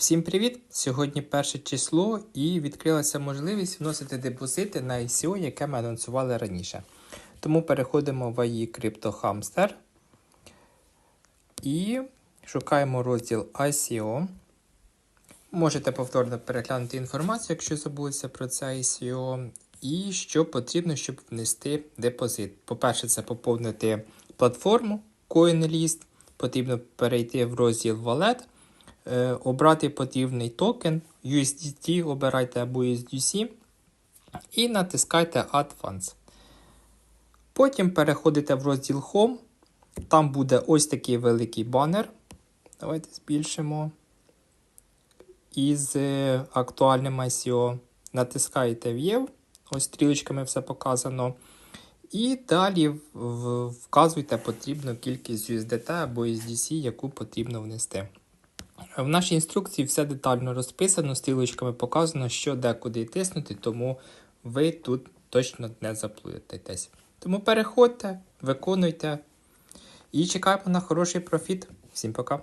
Всім привіт! Сьогодні перше число і відкрилася можливість вносити депозити на ICO, яке ми анонсували раніше. Тому переходимо в AI Crypto Hamster і шукаємо розділ ICO. Можете повторно переглянути інформацію, якщо забулися про це ICO. І що потрібно, щоб внести депозит. По-перше, це поповнити платформу CoinList. Потрібно перейти в розділ Wallet. Е, обрати потрібний токен, USDT обирайте або USDC і натискайте Funds. Потім переходите в розділ Home. Там буде ось такий великий банер. Давайте збільшимо. Із е, актуальним ICO. Натискаєте View. Ось стрілочками все показано. І далі вказуйте потрібну кількість USDT або USDC, яку потрібно внести. В нашій інструкції все детально розписано, стрілочками показано, що декуди тиснути, тому ви тут точно не заплутаєтесь. Тому переходьте, виконуйте і чекаємо на хороший профіт. Всім пока!